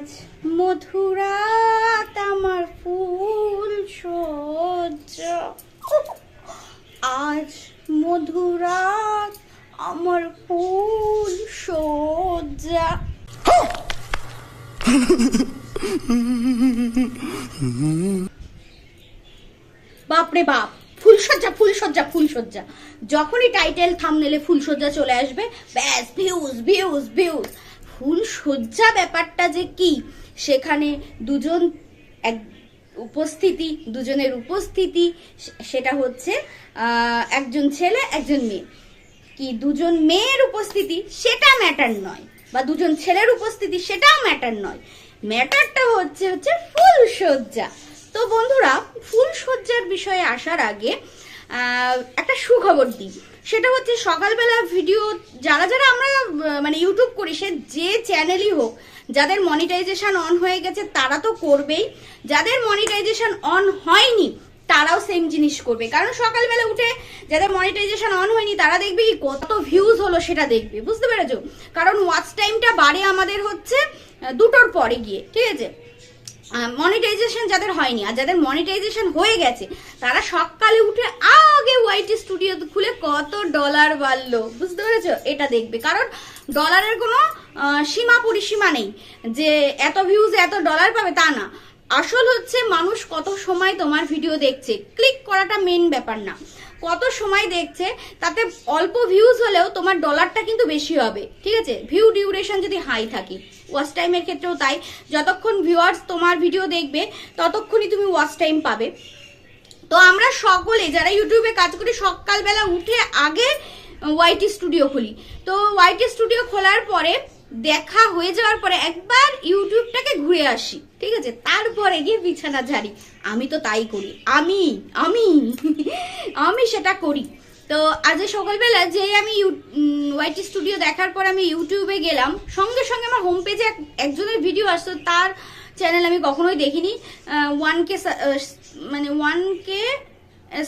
আজ মধুরাত আমার ফুল সজ্জা। আজ মধুরাত আমার ফুল সজ্জা। বাপরে বাপ ফুলসজ্জা ফুলসজ্জা ফুলসজ্জা যখনই টাইটেল থামনেলে ফুলসজ্জা চলে আসবে, ব্যাস ভিউজ ভিউজ ভিউজ ফুলসজ্জা ব্যাপারটা যে কি, সেখানে দুজন এক উপস্থিতি, দুজনের উপস্থিতি সেটা হচ্ছে একজন ছেলে, একজন মেয়ে। কি দুজন মেয়ের উপস্থিতি, সেটা ম্যাটার নয়। বা দুজন ছেলের উপস্থিতি, সেটাও ম্যাটার নয়। ম্যাটারটা হচ্ছে হচ্ছে ফুলসজ্জা তো বন্ধুরা ফুলসজ্জার বিষয়ে আসার আগে একটা সুখবর দিই। সেটা হচ্ছে সকালবেলা ভিডিও যারা যারা আমরা মানে ইউটিউব করি, সে যে চ্যানেলই হোক, যাদের মনিটাইজেশন অন হয়ে গেছে, তারা তো করবেই। যাদের মনিটাইজেশন অন হয়নি, তারাও সেম জিনিস করবে। কারণ সকালবেলা উঠে যাদের মনিটাইজেশন অন হয়নি, তারা দেখবে কি, কত ভিউজ হলো সেটা দেখবে। বুঝতে পেরেছ? কারণ ওয়াচ টাইমটা বাড়ে আমাদের হচ্ছে দুটোর পরে গিয়ে, ঠিক আছে? মনিটাইজেশন যাদের হয়নি আর যাদের মনিটাইজেশন হয়ে গেছে, তারা সকালে উঠে আগে ওয়াইটি স্টুডিও খুলে কত ডলার বাড়লো, বুঝতে পেরেছ? এটা দেখবে। কারণ ডলারের কোনো সীমা পরিসীমা নেই। যে এত ভিউজ এত ডলার পাবে তা না। আসল হচ্ছে মানুষ কত সময় তোমার ভিডিও দেখছে। ক্লিক করাটা মেন ব্যাপার না। কত সময় দেখছে, তাতে অল্প ভিউজ হলেও তোমার ডলারটা কিন্তু বেশি হবে। ঠিক আছে? ভিউ ডিউরেশন যদি হাই থাকে। ওয়াচ টাইমের ক্ষেত্রেও তাই। যতক্ষণ ভিউয়ার্স তোমার ভিডিও দেখবে, ততক্ষণই তুমি ওয়াচ টাইম পাবে। তো আমরা সকলে, যারা ইউটিউবে কাজ করি, সকালবেলা উঠে আগে ওয়াইটি স্টুডিও খুলি। তো ওয়াইটি স্টুডিও খোলার পরে দেখা হয়ে যাওয়ার পরে একবার ইউটিউবটাকে ঘুরে আসি, ঠিক আছে? তারপরে গিয়ে বিছানা ঝাড়ি। আমি তো তাই করি। আমি আমি আমি সেটা করি। তো আজ সকালবেলা যে আমি ওয়াইটি স্টুডিও দেখার পর আমি ইউটিউবে গেলাম। সঙ্গে সঙ্গে আমার হোম পেজে একজনের ভিডিও আসতো। তার চ্যানেল আমি কখনোই দেখিনি। ওয়ান কে মানে ওয়ান কে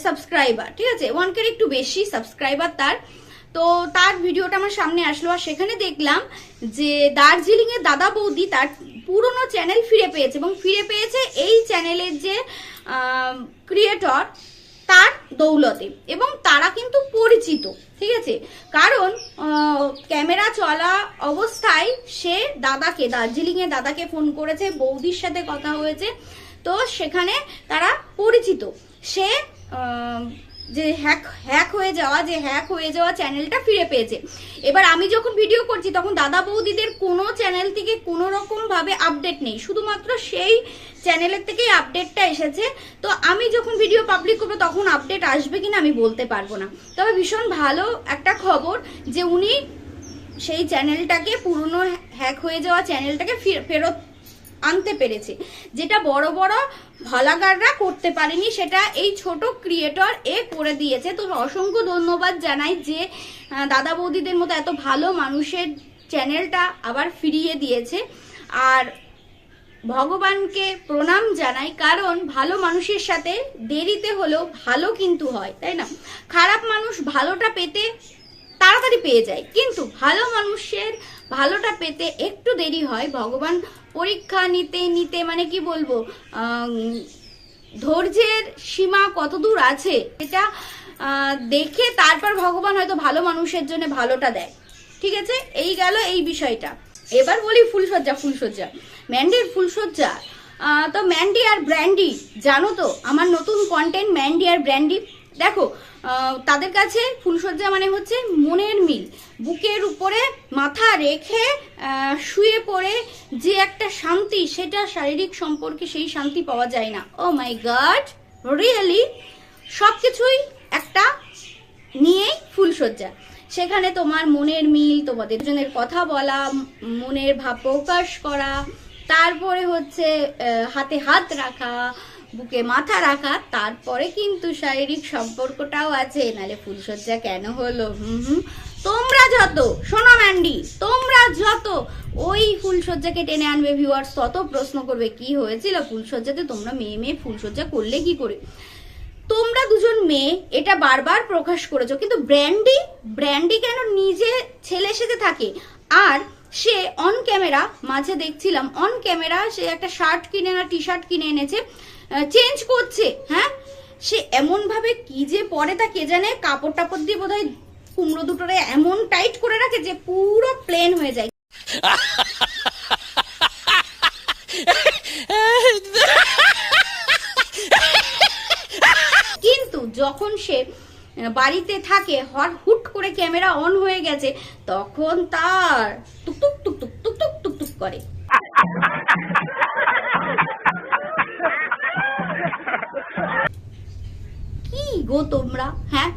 সাবস্ক্রাইবার ঠিক আছে? ওয়ান কে একটু বেশি সাবস্ক্রাইবার তার। তো তার ভিডিওটা আমার সামনে আসলো আর সেখানে দেখলাম যে দার্জিলিং এর দাদা বৌদি তার পুরনো চ্যানেল ফিরে পেয়েছে এবং ফিরে পেয়েছে এই চ্যানেলের যে ক্রিয়েটর তার দৌলতে এবং তারা কিন্তু পরিচিত, ঠিক আছে? কারণ ক্যামেরা চলা অবস্থায় সে দাদাকে দার্জিলিং এ দাদাকে ফোন করেছে, বৌদির সাথে কথা হয়েছে, তো সেখানে তারা পরিচিত। সে যে হ্যাক হ্যাক হয়ে যাওয়া, যে হ্যাক হয়ে যাওয়া চ্যানেলটা ফিরে পেয়েছে। এবার আমি যখন ভিডিও করছি, তখন দাদা বৌদিদের কোনো চ্যানেল থেকে কোনো রকম ভাবে আপডেট নেই। শুধুমাত্র সেই চ্যানেলের থেকেই আপডেটটা এসেছে। তো আমি যখন ভিডিও পাবলিক করব, তখন আপডেট আসবে কিনা আমি বলতে পারব না। তবে ভীষণ ভালো একটা খবর যে উনি সেই চ্যানেলটাকে পুরনো হ্যাক হয়ে যাওয়া চ্যানেলটাকে ফির- ফেরত আনতে পেরেছে। যেটা বড় বড় ভলাগাররা করতে পারেনি, সেটা এই ছোট ক্রিয়েটর এ করে দিয়েছে। তো অসংখ্য ধন্যবাদ জানাই যে দাদা বৌদিদের মতো এত ভালো মানুষের চ্যানেলটা আবার ফিরিয়ে দিয়েছে। আর ভগবানকে প্রণাম জানাই, কারণ ভালো মানুষের সাথে দেরিতে হলেও ভালো কিন্তু হয়, তাই না? খারাপ মানুষ ভালোটা পেতে তাড়াতাড়ি পেয়ে যায়, কিন্তু ভালো মানুষের ভালোটা পেতে একটু দেরি হয়। ভগবান পরীক্ষা নিতে নিতে মানে কি বলব ধৈর্যের সীমা কত দূর আছে এটা দেখে তারপর ভগবান হয়তো ভালো মানুষের জন্য ভালোটা দেয়। ঠিক আছে? এই গেল এই বিষয়টা। এবার বলি ফুলসজ্জা ফুলসজ্জা ম্যান্ডির ফুলসজ্জা তো ম্যান্ডি আর ব্র্যান্ডি, জানো তো, আমার নতুন কন্টেন্ট ম্যান্ডি আর ব্র্যান্ডি দেখো তাদের কাছে ফুলসজ্জা মানে হচ্ছে মনের মিল। বুকের উপরে মাথা রেখে শুয়ে পড়ে যে একটা শান্তি, সেটা শারীরিক সম্পর্কে সেই শান্তি পাওয়া যায় না। ও মাই গড রিয়েলি সব কিছুই একটা নিয়েই ফুলসজ্জা সেখানে তোমার মনের মিল, তোমাদের দুজনের কথা বলা, মনের ভাব প্রকাশ করা, তারপরে হচ্ছে হাতে হাত রাখা বুকে মাথা রাখা, তারপরে কিন্তু শারীরিক সম্পর্কটাও আছে। নালে ফুলসজ্জা কেন হলো? হুম হুম। তোমরা যত, শোনো ম্যান্ডি, তোমরা যত, ওই ফুলসজ্জাকে টেনে আনবে ভিউয়ার্স তত প্রশ্ন করবে, কি হয়েছিল ফুলসজ্জাতে তোমরা মেয়ে মেয়ে ফুলসজ্জা করলে কি করে? তোমরা দুজন মেয়ে, এটা বারবার প্রকাশ করেছ, কিন্তু ব্র্যান্ডি ব্র্যান্ডি কেন নিজে ছেলে সেজে থাকে? আর সে অন ক্যামেরা মাঝে দেখছিলাম অন ক্যামেরা সে একটা শার্ট কিনে না টি শার্ট কিনে এনেছে। চেঞ্জ করছে হ্যাঁ? সে এমন ভাবে কি যে পরে তা কে জানে, কাপড় টাপড় দিয়ে বোধহয় কুমড়ো দুটোরে এমন টাইট করে রাখে যে পুরো প্লেন হয়ে যায়। কিন্তু যখন সে বাড়িতে থাকে, হট হুট করে ক্যামেরা অন হয়ে গেছে, তখন তার টুকটুক টুকটুক টুকটুক টুকটুক করে। গো তোমরা হ্যাঁ?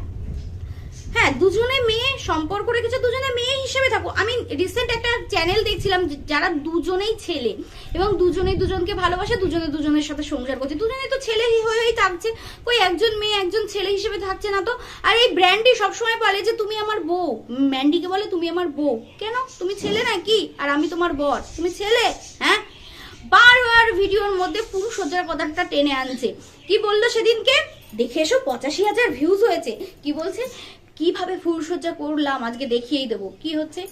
হ্যাঁ দুজনে মেয়ে, সম্পর্ক রেখেছে, দুজনে মেয়ে হিসেবে থাকো। আমি রিসেন্ট একটা চ্যানেল দেখছিলাম যারা দুজনেই ছেলে এবং দুজনেই দুজনকে ভালোবাসে, দুজনে দুজনের সাথে সংসার করছে। দুজনেই তো ছেলে হয়েই থাকছে। ওই একজন মেয়ে, একজন ছেলে হিসেবে থাকছে না তো? আর এই ব্র্যান্ডি সবসময় বলে যে, তুমি আমার বউ। ম্যান্ডিকে বলে, তুমি আমার বউ। কেন? তুমি ছেলে নাকি? আর আমি তোমার বর। তুমি ছেলে হ্যাঁ? বারবার ভিডিওর মধ্যে পুরুষ সজ্জার কথাটা টেনে আনছে। কি বলল সেদিনকে? দেখে এসো, পঁচাশি হাজার ভিউজ হয়েছে। কি বলছে? কীভাবে ফুলসজ্জা করলাম, আজকে দেখিয়েই দেবো। কি হচ্ছে?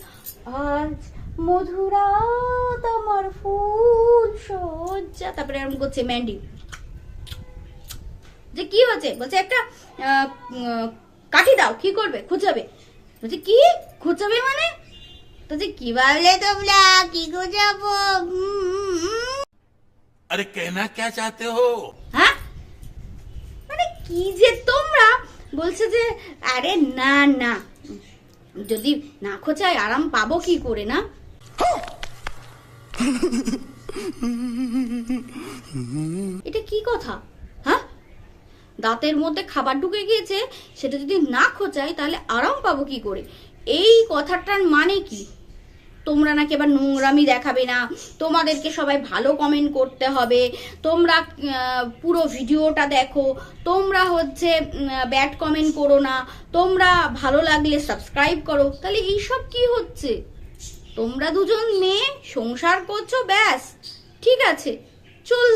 আজ মধুরা তোমার ফুল সজ্জা। তারপরে এরকম করছে ম্যান্ডি যে কি হচ্ছে? বলছে একটা কাঠি দাও, কি করবে? খুঁজাবে। বলছে, কি? খুঁজাবে মানে? তো যে কি ভাবলে তোমরা? কি খুঁজাবো? আরে কেনা কে চাতে হো? কি যে তোমরা? বলছে যে, আরে না না। যদি না খোঁচায় আরাম পাবো কি করে না? এটা কি কথা? হ্যাঁ? দাঁতের মধ্যে খাবার ঢুকে গিয়েছে, সেটা যদি না খোঁচায় তাহলে আরাম পাবো কি করে? এই কথাটার মানে কি? তোমরা নাকি এবার নোংরামি দেখাবে না। তোমাদেরকে সবাই ভালো কমেন্ট করতে হবে। তোমরা পুরো ভিডিওটা দেখো। তোমরা হচ্ছে ব্যাড কমেন্ট করো না। তোমরা ভালো লাগলে সাবস্ক্রাইব করো। তাহলে এইসব কি হচ্ছে? তোমরা দুজন মেয়ে সংসার করছ, ব্যাস। ঠিক আছে। চল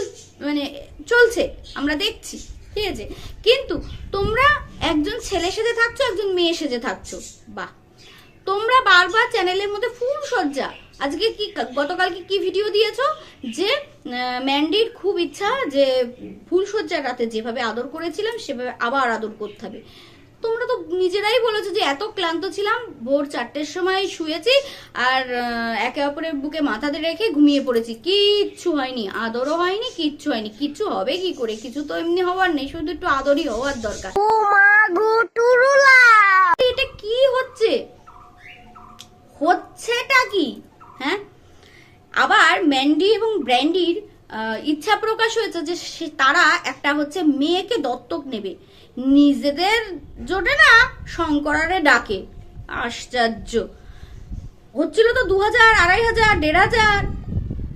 মানে চলছে। আমরা দেখছি। ঠিক আছে। কিন্তু তোমরা একজন ছেলে সেজে থাকছো, একজন মেয়ে সেজে থাকছো। বাহ। তোমরা বারবার চ্যানেলের মধ্যে ফুল সজ্জা। আজকে কি গতকালকে কি ভিডিও দিয়েছ? যে ম্যান্ডির খুব ইচ্ছা যে ফুল সজ্জার রাতে যেভাবে আদর করেছিলাম সেভাবে আবার আদর করতে হবে। তোমরা তো নিজেরাই বলেছ যে এত ক্লান্ত ছিলাম ভোর চারটের সময় শুয়েছি আর একে অপরের বুকে মাথাতে রেখে ঘুমিয়ে পড়েছি। কিচ্ছু হয়নি আদরও হয়নি কিচ্ছু হয়নি। কিচ্ছু হবে কি করে? কিছু তো এমনি হওয়ার নেই শুধু একটু আদরই হওয়ার দরকার। এটা কি হচ্ছে? হচ্ছেটা কি? হ্যাঁ? আবার ম্যান্ডি এবং ব্র্যান্ডির ইচ্ছা প্রকাশ হয়েছে যে তারা একটা হচ্ছে মেয়েকে দত্তক নেবে। নিজেদের জোটে না শঙ্করারে ডাকে। আশ্চর্য। হচ্ছিল তো দু হাজার আড়াই হাজার, দেড় হাজার,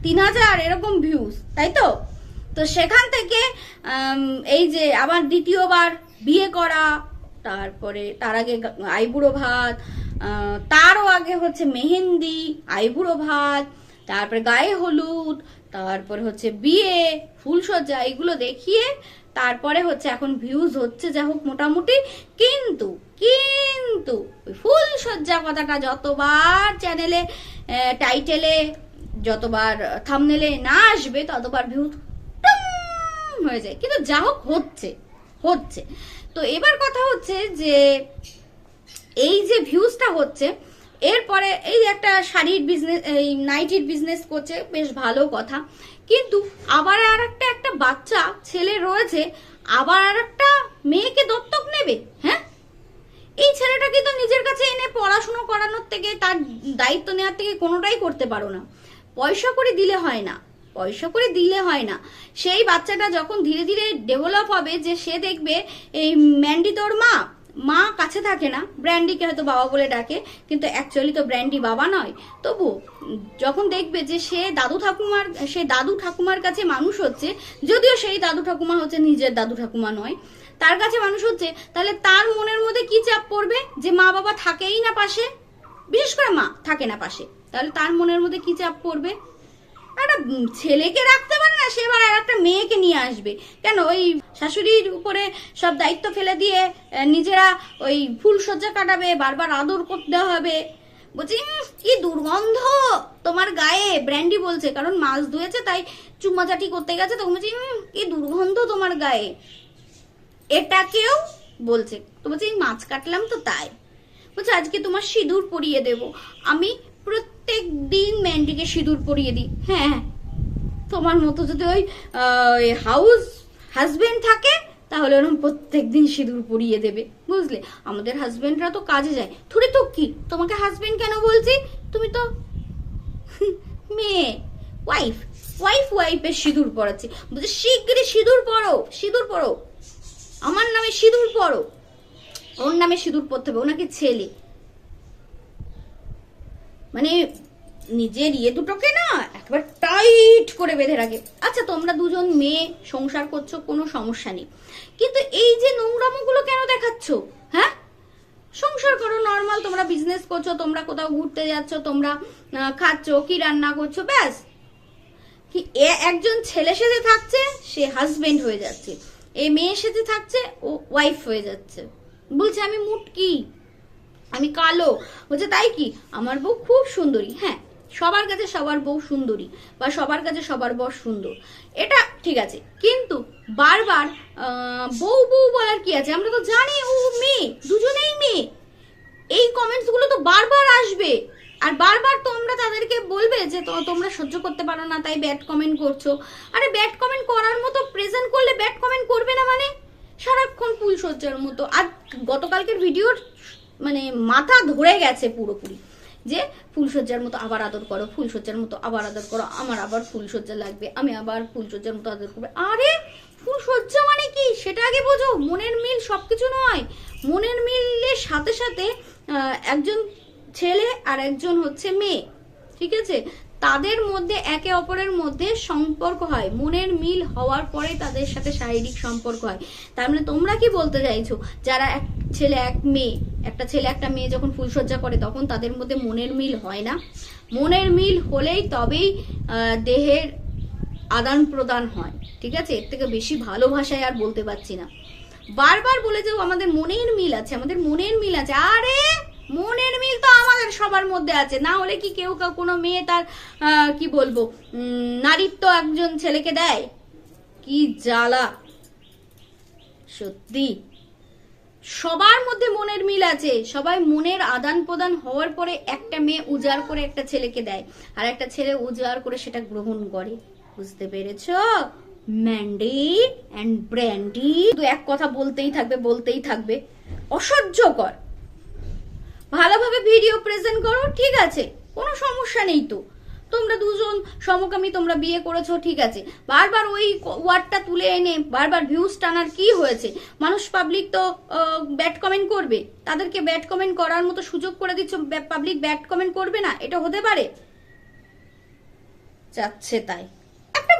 তিন হাজার এরকম ভিউজ তাই তো? তো সেখান থেকে এই যে আবার দ্বিতীয়বার বিয়ে করা, তারপরে তার আগে আইবুড়ো ভাত তারও আগে হচ্ছে মেহেন্দি, আইবুড়ো ভাত, তারপরে গায়ে হলুদ, তারপর হচ্ছে বিয়ে, ফুলসজ্জা, এগুলো দেখিয়ে তারপরে হচ্ছে এখন ভিউজ হচ্ছে যা হোক মোটামুটি। কিন্তু কিন্তু ফুলসজ্জা কথাটা যতবার চ্যানেলে টাইটেলে যতবার থামনেলে না আসবে, ততবার ভিউজ হয়ে যায়। কিন্তু যা হোক হচ্ছে হচ্ছে। তো এবার কথা হচ্ছে যে এই যে ভিউজটা হচ্ছে, এরপরে এই একটা শাড়ির বিজনেস এই নাইটির বিজনেস করছে, বেশ ভালো কথা। কিন্তু আবার আর একটা একটা বাচ্চা, ছেলে রয়েছে, আবার আর একটা মেয়েকে দত্তক নেবে হ্যাঁ? এই ছেলেটাকে তো নিজের কাছে এনে পড়াশুনো করানোর থেকে, তার দায়িত্ব নেওয়ার থেকে কোনোটাই করতে পারো না। পয়সা করে দিলে হয় না, পয়সা করে দিলে হয় না। সেই বাচ্চাটা যখন ধীরে ধীরে ডেভেলপ হবে, যে সে দেখবে এই ম্যান্ডি তোর মা মা কাছে থাকে না ব্র্যান্ডিকে হয়তো বাবা বলে ডাকে, কিন্তু অ্যাকচুয়ালি তো ব্র্যান্ডি বাবা নয়। তবু যখন দেখবে যে সে দাদু ঠাকুমার, সে দাদু ঠাকুমার কাছে মানুষ হচ্ছে, যদিও সেই দাদু ঠাকুমা হচ্ছে নিজের দাদু ঠাকুমা নয়, তার কাছে মানুষ হচ্ছে, তাহলে তার মনের মধ্যে কি চাপ পড়বে যে মা বাবা থাকেই না পাশে? বিশেষ করে মা থাকে না পাশে, তাহলে তার মনের মধ্যে কি চাপ পড়বে? একটা ছেলেকে রাখতে পারে না সে এবার আর একটা মেয়েকে নিয়ে আসবে। কেন? ওই শাশুড়ির উপরে সব দায়িত্ব ফেলে দিয়ে নিজেরা ওই ফুল সজ্জা কাটাবে বারবার আদর করতে হবে। বলছি "উম, কি দুর্গন্ধ! তোমার গায়ে ব্র্যান্ডি বলছে কারণ মাছ ধুয়েছে তাই চুম্মাচাটি করতে গেছে তখন বলছি "উম, কি দুর্গন্ধ তোমার গায়ে! এটাকেও বলছে। তো বলছে মাছ কাটলাম তো তাই। বলছে আজকে তোমার সিঁদুর পরিয়ে দেব। আমি প্রত্যেক দিন ম্যান্ডিকে সিঁদুর পরিয়ে দিই। হ্যাঁ হ্যাঁ। তোমার মতো যদি ওই হাউস হাজবেন্ড থাকে, তাহলে ওরকম প্রত্যেক দিন সিঁদুর পরিয়ে দেবে, বুঝলে? আমাদের হাজবেন্ডরা তো কাজে যায়। থুড়ি তো কি? তোমাকে হাজবেন্ড কেন বলছি? তুমি তো মেয়ে। ওয়াইফ ওয়াইফ ওয়াইফের সিঁদুর পরাচ্ছি। বলছে, শিগগিরই সিঁদুর পরো সিঁদুর পরো। আমার নামে সিঁদুর পরো। ওর নামে সিঁদুর পরতে হবে, ওনাকে ছেলে। মানে নিজের ইয়ে দুটোকে না একবার টাইট করে বেঁধে রাখে। আচ্ছা তোমরা দুজন মেয়ে, সংসার করছ, কোনো সমস্যা নেই। কিন্তু এই যে নোংরামোগুলো কেন দেখাচ্ছ? হ্যাঁ? সংসার করো নর্মাল তোমরা বিজনেস করছ, তোমরা কোথাও ঘুরতে যাচ্ছ, তোমরা খাচ্ছ, কি রান্না করছ, ব্যাস। কি একজন ছেলে সেজে থাকছে, সে হাজবেন্ড হয়ে যাচ্ছে। এ মেয়ে সেজে থাকছে, ও ওয়াইফ হয়ে যাচ্ছে। বলছে, আমি মুটকি। আমি কালো। বলছে, তাই কি? আমার বউ খুব সুন্দরী। হ্যাঁ সবার কাছে সবার বউ সুন্দরী বা সবার কাছে সবার বর সুন্দর। এটা ঠিক আছে। কিন্তু বারবার বউ বউ বলার কি আছে? আমরা তো জানি ও মেয়ে, দুজনেই মেয়ে। এই কমেন্টসগুলো তো বারবার আসবে। আর বারবার তোমরা তাদেরকে বলবে যে তোমরা সহ্য করতে পারো না, তাই ব্যাড কমেন্ট করছ। আরে ব্যাড কমেন্ট করার মতো প্রেজেন্ট করলে ব্যাড কমেন্ট করবে না মানে? সারাক্ষণ ফুল সজ্জার মতো। আর গতকালকের ভিডিওর মানে মাথা ধরে গেছে পুরোপুরি। যে ফুলসজ্জার মতো আবার আদর করো ফুলসজ্জার মতো আবার আদর করো, আমার আবার ফুলসজ্জা লাগবে, আমি আবার ফুলসজ্জার মতো আদর করব। আরে ফুলসজ্জা মানে কি? সেটা আগে বোঝো। মনের মিল সব কিছু নয়। মনের মিলের সাথে সাথে একজন ছেলে আর একজন হচ্ছে মেয়ে। ঠিক আছে? তাদের মধ্যে, একে অপরের মধ্যে সম্পর্ক হয়। মনের মিল হওয়ার পরে তাদের সাথে শারীরিক সম্পর্ক হয়। তার মানে তোমরা কি বলতে চাইছো? যারা এক ছেলে, এক মেয়ে, একটা ছেলে, একটা মেয়ে যখন ফুলসজ্জা করে, তখন তাদের মধ্যে মনের মিল হয় না। মনের মিল হলেই তবেই দেহের আদান প্রদান হয়। ঠিক আছে? এর থেকে বেশি ভালোবাসায় আর বলতে পারছি না। বারবার বলে যে আমাদের মনের মিল আছে, আমাদের মনের মিল আছে। আরে মনের মিল তো আমাদের সবার মধ্যে আছে। না হলে কি কেউ কোনো মেয়ে তার কি বলব নারীত্ব একজন ছেলেকে দেয়? কি জ্বালা। সত্যি। সবার মধ্যে মনের মিল আছে। সবাই মনের আদান প্রদান হওয়ার পরে একটা মেয়ে উজাড় করে একটা ছেলেকে দেয়। আর একটা ছেলে উজাড় করে সেটা গ্রহণ করে। বুঝতে পেরেছ? ম্যান্ডি অ্যান্ড ব্র্যান্ডি তো এক কথা বলতেই থাকবে বলতেই থাকবে। অসহ্যকর। ভালোভাবে ভিডিও প্রেজেন্ট করো, ঠিক আছে। কোনো সমস্যা নেই তো। তোমরা দুজন সমকামী, তোমরা বিয়ে করেছ, ঠিক আছে। বারবার ওই ওয়ার্ডটা তুলে এনে, বারবার ভিউজ টানার কি হয়েছে? মানুষ পাবলিক তো ব্যাড কমেন্ট করবে। তাদেরকে ব্যাড কমেন্ট করার মতো সুযোগ করে দিচ্ছ পাবলিক ব্যাড কমেন্ট করবে না? এটা হতে পারে? যাচ্ছে তাই। একটা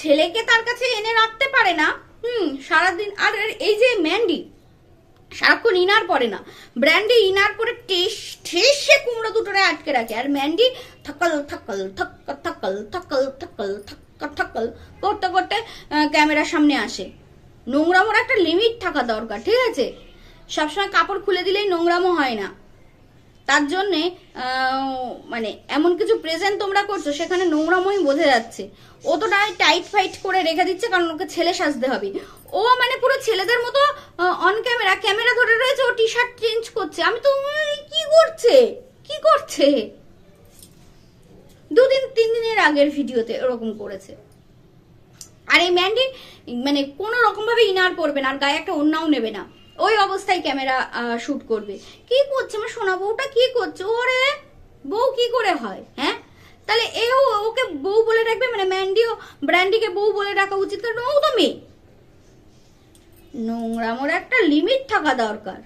ছেলেকে তার কাছে এনে রাখতে পারে না? হুম, সারাদিন আর এই যে ম্যান্ডি সারাক্ষণ ইনার পরে না। ব্র্যান্ডি ইনার পরে ঠেসে কুমড়ো দুটোরে আটকে রাখে। আর ম্যান্ডি থকল থকল থক থকল থকল থকল থক থকল করতে করতে ক্যামেরার সামনে আসে। নোংরামোর একটা লিমিট থাকা দরকার, ঠিক আছে? সবসময় কাপড় খুলে দিলেই নোংরামো হয় না। তার জন্যে মানে এমন কিছু প্রেজেন্ট তোমরা করছ, সেখানে নোংরাময় বোঝা যাচ্ছে। ও তো টাইট ফাইট করে রেখে দিচ্ছে, কারণ ওকে ছেলে সাজতে হবে। ও মানে পুরো ছেলেদের মতো অন ক্যামেরা ক্যামেরা ধরে রয়েছে, ও টি শার্ট চেঞ্জ করছে। আমি তো কি করছে? কি করছে? দুদিন, তিন দিনের আগের ভিডিওতে এরকম করেছে। আর এই ম্যান্ডি মানে কোনো রকম ভাবে ইনার পরবে না, আর গায়ে একটা অন্যাও নেবে না। ওই অবস্থায় ক্যামেরা শুট করবে। কি করছে আমার সোনা বউটা? কি করছে? ওরে, বউ কি করে হয় হ্যাঁ? তাহলে এও ওকে বউ বলে রাখবে মানে ম্যান্ডিও ব্র্যান্ডিকে বউ বলে রাখা উচিত কারণ ও তো মেয়ে। নোংরামোর একটা লিমিট থাকা দরকার।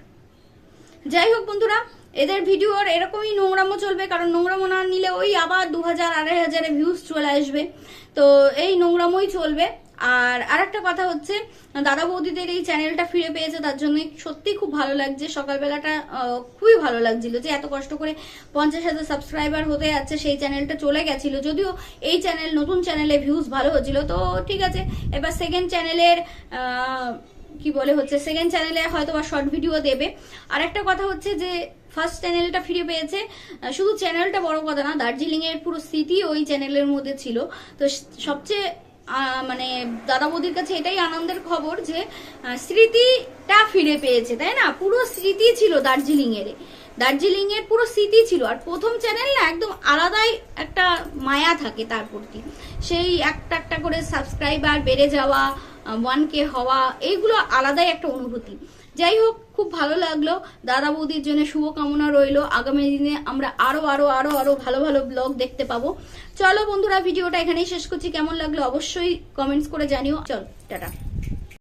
যাই হোক বন্ধুরা, এদের ভিডিওর এরকমই নোংরামো চলবে, কারণ নোংরামো না নিলে ওই আবার দু হাজার, আড়াই হাজারে ভিউজ চলে আসবে। তো এই নোংরামোই চলবে। আর আরেকটা কথা হচ্ছে, দাদা বৌদিদের এই চ্যানেলটা ফিরে পেয়েছে, তার জন্য সত্যি খুব ভালো লাগছে। সকালবেলাটা খুবই ভালো লাগছিল যে এত কষ্ট করে পঞ্চাশ হাজার সাবস্ক্রাইবার হতে যাচ্ছে, সেই চ্যানেলটা চলে গেছিল। যদিও এই চ্যানেল, নতুন চ্যানেলে ভিউজ ভালো হচ্ছিল, তো ঠিক আছে, এবার সেকেন্ড চ্যানেলের কি বলে হচ্ছে সেকেন্ড চ্যানেলে হয়তো বা শর্ট ভিডিও দেবে। আর একটা কথা হচ্ছে যে ফার্স্ট চ্যানেলটা ফিরে পেয়েছে শুধু চ্যানেলটা বড় কথা না দার্জিলিং এর পুরো স্মৃতি ওই চ্যানেলের মধ্যে ছিল। তো সবচেয়ে মানে দাদা বৌদির কাছে এটাই আনন্দের খবর যে স্মৃতিটা ফিরে পেয়েছে, তাই না? পুরো স্মৃতি ছিল দার্জিলিং এর দার্জিলিং এর পুরো স্মৃতি ছিল। আর প্রথম চ্যানেল না একদম আলাদাই একটা মায়া থাকে তার প্রতি। সেই একটা একটা করে সাবস্ক্রাইবার বেড়ে যাওয়া ওয়ান কে হওয়া, এইগুলো আলাদাই একটা অনুভূতি। যাই হোক, খুব ভালো লাগল। দাদা বৌদির জন্য শুভকামনা রইল। আগামী দিনে আমরা আরও আরও আরও আরও ভালো ভালো ব্লগ দেখতে পাবো। চলো বন্ধুরা, ভিডিওটা এখানেই শেষ করছি। কেমন লাগল অবশ্যই কমেন্টস করে জানিও। চল, টাটা।